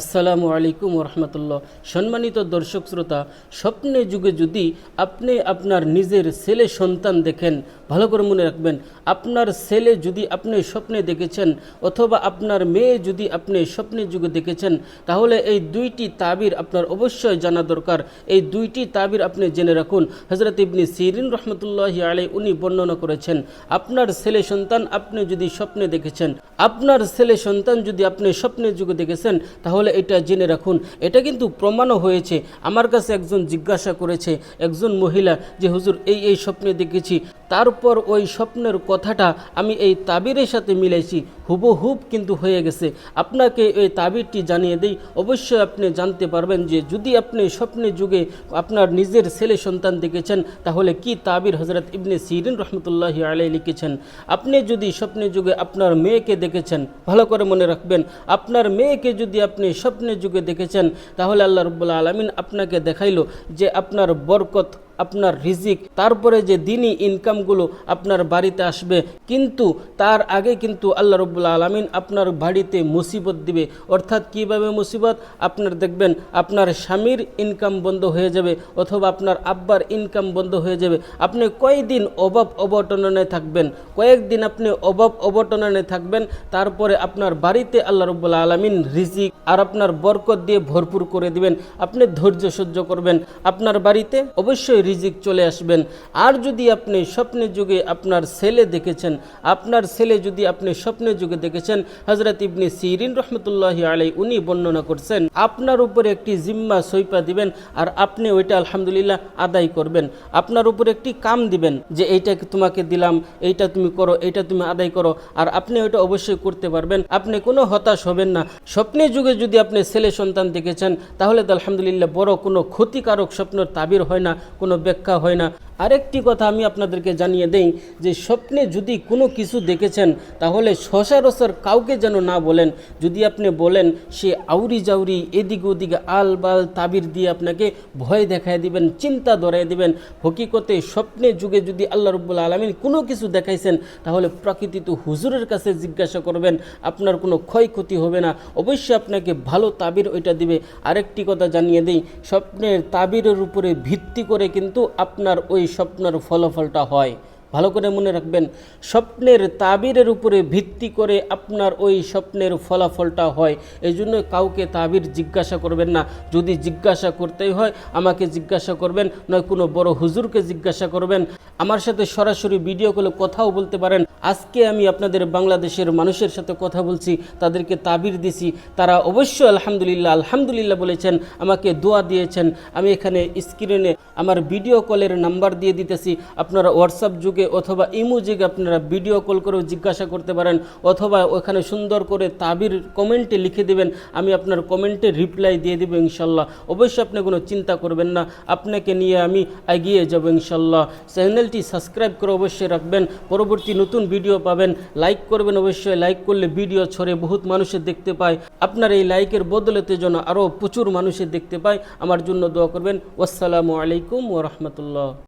আসসালামু আলাইকুম রহমতুল্লাহ সম্মানিত দর্শক শ্রোতা, স্বপ্নে যুগে যদি আপনি আপনার নিজের ছেলে সন্তান দেখেন, ভালো করে মনে রাখবেন, আপনার ছেলে যদি আপনি স্বপ্নে দেখেছেন অথবা আপনার মেয়ে যদি আপনি স্বপ্নে যুগে দেখেছেন, তাহলে এই দুইটি তাবির আপনার অবশ্যই জানা দরকার। এই দুইটি তাবির আপনি জেনে রাখুন। হজরত ইবনি সিরিন রহমতুল্লাহ আলাই উনি বর্ণনা করেছেন, আপনার ছেলে সন্তান আপনি যদি স্বপ্নে দেখেছেন, আপনার ছেলে সন্তান যদি আপনি স্বপ্নে যুগে দেখেছেন, তাহলে এটা জেনে রাখুন। এটা কিন্তু প্রমাণও হয়েছে। আমার কাছে একজন জিজ্ঞাসা করেছে, একজন মহিলা যে, হুজুর, এই এই স্বপ্নে দেখেছি। তারপর ওই স্বপ্নের কথাটা আমি এই তাবিরের সাথে মিলাইছি। হুবহুব কিন্তু হয়ে গেছে। আপনাকে এই তাবিরটি জানিয়ে দেই। অবশ্যই আপনি জানতে পারবেন যে, যদি আপনি স্বপ্নে যুগে আপনার নিজের ছেলে সন্তান দেখেছেন, তাহলে কি তাবির হজরত ইবনে সিরিন রহমতুল্লাহ আলাই লিখেছেন? আপনি যদি স্বপ্নে যুগে আপনার মেয়েকে দেখেছেন, ভালো করে মনে রাখবেন, আপনার মেয়েকে যদি আপনি স্বপ্নে যুগে দেখেছেন তাহলে আল্লাহ রব্বুল্লা আলমিন আপনাকে দেখাইল যে আপনার বরকত আপনার রিজিক, তারপরে যে দিনই ইনকামগুলো আপনার বাড়িতে আসবে, কিন্তু তার আগে কিন্তু আল্লাহ রব্বুল্লা আলমিন আপনার বাড়িতে মুসিবত দিবে। অর্থাৎ কীভাবে মুসিবত? আপনার দেখবেন, আপনার স্বামীর ইনকাম বন্ধ হয়ে যাবে, অথবা আপনার আব্বার ইনকাম বন্ধ হয়ে যাবে। আপনি কয়েকদিন অভাব অবটননে থাকবেন? কয়েকদিন আপনি অভাব অবটননে থাকবেন, তারপরে আপনার বাড়িতে আল্লাহ রব্বুল্লা আলমিন রিজিক আর আপনার বরকত দিয়ে ভরপুর করে দিবেন। আপনি ধৈর্য সহ্য করবেন। আপনার বাড়িতে অবশ্যই রিজিক চলে আসবেন। আর যদি আপনি স্বপ্নের যুগে আপনার ছেলে দেখেছেন, আপনার ছেলে যদি আপনি স্বপ্নের যুগে দেখেছেন হজরত ইবনি সিরিন রহমতুল্লাহ আলাই উনি বর্ণনা করছেন, আপনার উপরে একটি জিম্মা সৈপা দিবেন আর আপনি ওইটা আলহামদুলিল্লাহ আদায় করবেন। আপনার উপরে একটি কাম দিবেন যে এইটা তোমাকে দিলাম, এইটা তুমি করো, এইটা তুমি আদায় করো, আর আপনি ওইটা অবশ্যই করতে পারবেন। আপনি কোনো হতাশ হবেন না। স্বপ্নের যুগে যদি আপনি ছেলে সন্তান দেখেছেন, তাহলে তো আলহামদুলিল্লাহ বড় কোনো ক্ষতিকারক স্বপ্নের তাবির হয় না, কোনো ব্যাখ্যা হয় না। আরেকটি কথা আমি আপনাদেরকে জানিয়ে দেই যে স্বপ্নে যদি কোনো কিছু দেখেছেন, তাহলে সচরাচর কাউকে যেন না বলেন। যদি আপনি বলেন, সে আউরি জাউরি এদিক ওদিক আল বাল তাবির দিয়ে আপনাকে ভয় দেখায় দিবেন, চিন্তা ধরাই দিবেন, হকিকতে স্বপ্নে যুগে যদি আল্লাহ রব্বুল আলমিন কোনো কিছু দেখাইছেন, তাহলে প্রকৃতিত হুজুরের কাছে জিজ্ঞাসা করবেন, আপনার কোনো ক্ষয়ক্ষতি হবে না। অবশ্যই আপনাকে ভালো তাবির ওইটা দিবে। আরেকটি কথা জানিয়ে দেই, স্বপ্নের তাবিরের উপরে ভিত্তি করে কিন্তু আপনার ওই স্বপ্নের ফলাফলটা হয়। ভালো করে মনে রাখবেন, স্বপ্নের তাবিরের উপরে ভিত্তি করে আপনার ওই স্বপ্নের ফলাফলটা হয়। এই জন্য কাউকে তাবির জিজ্ঞাসা করবেন না। যদি জিজ্ঞাসা করতেই হয়, আমাকে জিজ্ঞাসা করবেন, নয় কোনো বড় হুজুরকে জিজ্ঞাসা করবেন। আমার সাথে সরাসরি ভিডিও কলে কথাও বলতে পারেন। আজকে আমি আপনাদের বাংলাদেশের মানুষের সাথে কথা বলছি, তাদেরকে তাবির দিছি। তারা অবশ্যই আলহামদুলিল্লাহ আলহামদুলিল্লাহ বলেছেন, আমাকে দোয়া দিয়েছেন। আমি এখানে স্ক্রিনে আমার ভিডিও কলের নাম্বার দিয়ে দিতেছি। আপনারা হোয়াটসঅ্যাপ যুগে অথবা ইমো যুগে আপনারা ভিডিও কল করেও জিজ্ঞাসা করতে পারেন, অথবা ওখানে সুন্দর করে তাবির কমেন্টে লিখে দেবেন। আমি আপনার কমেন্টে রিপ্লাই দিয়ে দেবো ইনশাল্লাহ। অবশ্যই আপনি কোনো চিন্তা করবেন না। আপনাকে নিয়ে আমি এগিয়ে যাব ইনশাল্লাহ। চ্যানেলটি সাবস্ক্রাইব করে অবশ্যই রাখবেন। পরবর্তী নতুন ভিডিও পাবেন। লাইক করবেন অবশ্যই। লাইক করলে ভিডিও ছড়ে বহুত মানুষের দেখতে পায়। আপনার এই লাইকের বদলেতে যেন আরও প্রচুর মানুষের দেখতে পায়। আমার জন্য দোয়া করবেন। আসসালামু আলাইকুম ও রহমতুল্লাহ।